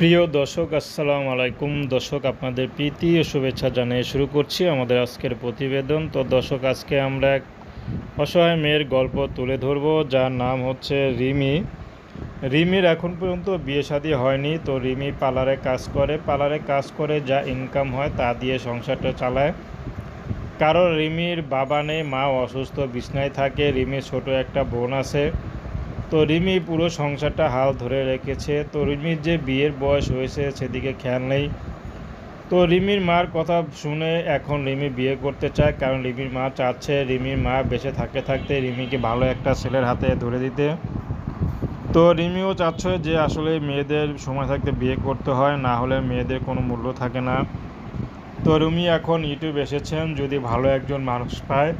প্রিয় দর্শক, আসসালামু আলাইকুম। দর্শক, আপনাদের প্রীতি ও শুভেচ্ছা জানিয়ে শুরু করছি আমাদের আজকের প্রতিবেদন। তো দর্শক, আজকে আমরা এক অসহায় মেয়ের গল্প তুলে ধরব, যার নাম হচ্ছে রিমি। রিমির এখন পর্যন্ত বিয়ে শাদী হয়নি, তো রিমি পার্লারে কাজ করে। পার্লারে কাজ করে যা ইনকাম হয় তা দিয়ে সংসারটা চালায়। কারণ রিমির বাবা নেই, মা অসুস্থ, বিছনায় থাকে। রিমির ছোট একটা বোন আছে। তো রিমি পুরো সংসারটা হাল ধরে রেখেছে। তো রিমির যে বিয়ের বয়স হয়েছে, সেদিকে খেয়াল নেই। তো রিমির মার কথা শুনে এখন রিমি বিয়ে করতে চায়, কারণ রিমির মা চাচ্ছে রিমির মা বেঁচে থাকতে থাকতে রিমিকে ভালো একটা ছেলের হাতে ধরে দিতে। তো রিমিও চাচ্ছে যে আসলে মেয়েদের সময় থাকতে বিয়ে করতে হয়, না হলে মেয়েদের কোনো মূল্য থাকে না। তো রুমি এখন ইউটিউব এসেছেন, যদি ভালো একজন মানুষ পায়,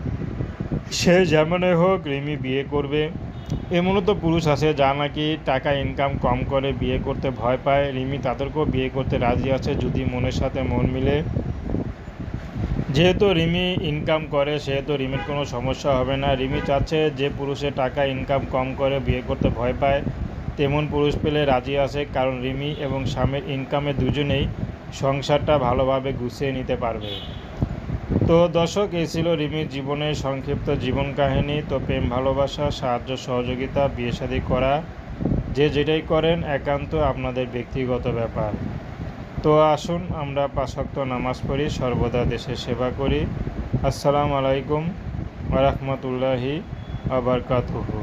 সে যেমনই হোক রিমি বিয়ে করবে। এমনও তো পুরুষ আছে, যা নাকি টাকা ইনকাম কম করে বিয়ে করতে ভয় পায়। রিমি তাদেরকেও বিয়ে করতে রাজি আছে, যদি মনের সাথে মন মিলে। যেহেতু রিমি ইনকাম করে, সেহেতু রিমির কোনো সমস্যা হবে না। রিমি চাচ্ছে যে পুরুষের টাকা ইনকাম কম করে বিয়ে করতে ভয় পায়, তেমন পুরুষ পেলে রাজি আছে, কারণ রিমি এবং স্বামীর ইনকামে দুজনেই সংসারটা ভালোভাবে গুছিয়ে নিতে পারবে। তো দর্শক, এই ছিল রিমির জীবনের সংক্ষিপ্ত জীবন কাহিনী। তো প্রেম, ভালোবাসা, সাহায্য, সহযোগিতা, বিয়ে শাদী করা, যে যেটাই করেন, একান্ত আপনাদের ব্যক্তিগত ব্যাপার। তো আসুন, আমরা পাশক্ত নামাজ পড়ি, সর্বদা দেশের সেবা করি। আসসালামু আলাইকুম রহমতুল্লাহি আবরকাতুহু